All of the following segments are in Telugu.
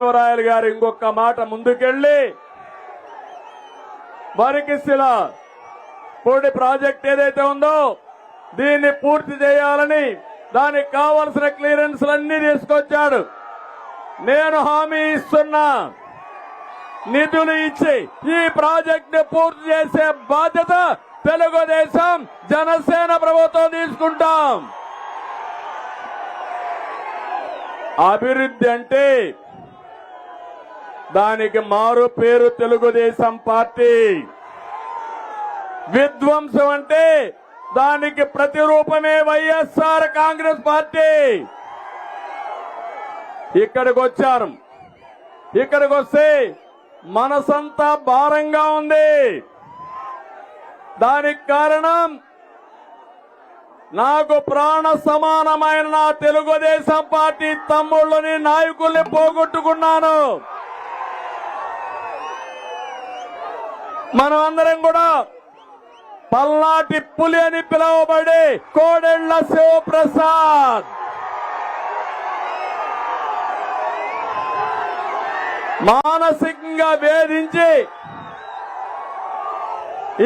రాయలు గారు ఇంకొక మాట ముందుకెళ్ళి వరికిశిల పూడి ప్రాజెక్ట్ ఏదైతే ఉందో దీన్ని పూర్తి చేయాలని దానికి కావలసిన క్లియరెన్స్లన్నీ తీసుకొచ్చాడు. నేను హామీ ఇస్తున్నా నిధులు ఇచ్చి ఈ ప్రాజెక్ట్ని పూర్తి చేసే బాధ్యత తెలుగుదేశం జనసేన ప్రభుత్వం తీసుకుంటాం. అభివృద్ధి అంటే దానికి మారు పేరు తెలుగుదేశం పార్టీ. విధ్వంసం అంటే దానికి ప్రతిరూపమే వైఎస్ఆర్ కాంగ్రెస్ పార్టీ. ఇక్కడికి వచ్చారు. ఇక్కడికి వస్తే మనసంతా భారంగా ఉంది. దానికి కారణం నాకు ప్రాణ సమానమైన నా తెలుగుదేశం పార్టీ తమ్ముళ్ళని నాయకుల్ని పోగొట్టుకున్నాను. మనం అందరం కూడా పల్నాటి పులి అని పిలువబడే కోడెళ్ళ శివప్రసాద్. మానసికంగా వేధించి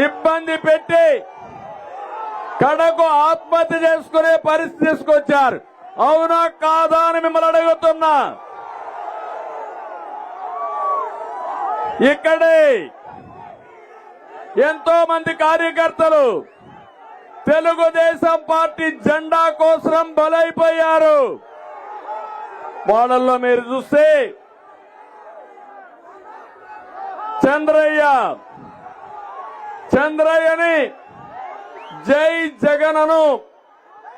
ఇబ్బంది పెట్టి కడకు ఆత్మహత్య చేసుకునే పరిస్థితి తీసుకొచ్చారు. అవునా కాదా అని మిమ్మల్ని అడుగుతున్నా. ఇక్కడే ఎంతో మంది కార్యకర్తలు తెలుగుదేశం పార్టీ జెండా కోసం బలైపోయారు. వాళ్ళల్లో మీరు చూస్తే చంద్రయ్య చంద్రయ్యని జై జగనను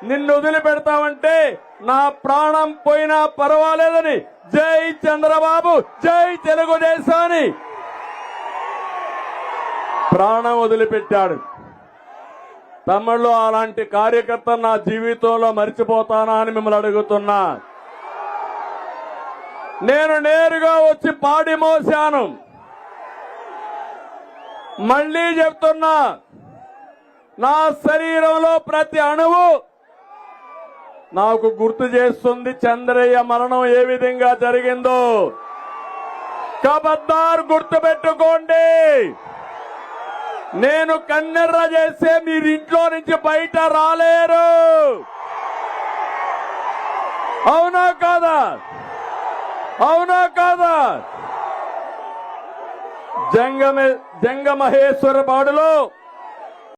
నిన్ను వదిలిపెడతామంటే నా ప్రాణం పోయినా పర్వాలేదని జై చంద్రబాబు జై తెలుగుదేశాన్ని ప్రాణం వదిలిపెట్టాడు. తమ్ముళ్ళు అలాంటి కార్యకర్త నా జీవితంలో మర్చిపోతానా అని మిమ్మల్ని అడుగుతున్నా. నేను నేరుగా వచ్చి పాడి మోశాను మళ్ళీ చెప్తున్నా నా శరీరంలో ప్రతి అణువు నాకు గుర్తు చేస్తుంది చంద్రయ్య మరణం ఏ విధంగా జరిగిందో. కబద్దారు గుర్తు పెట్టుకోండి నేను కన్నెర్ర చేస్తే మీరు ఇంట్లో నుంచి బయట రాలేరు. అవునా కాదా? అవునా కాదా? జంగమే జంగ మహేశ్వర బాడులో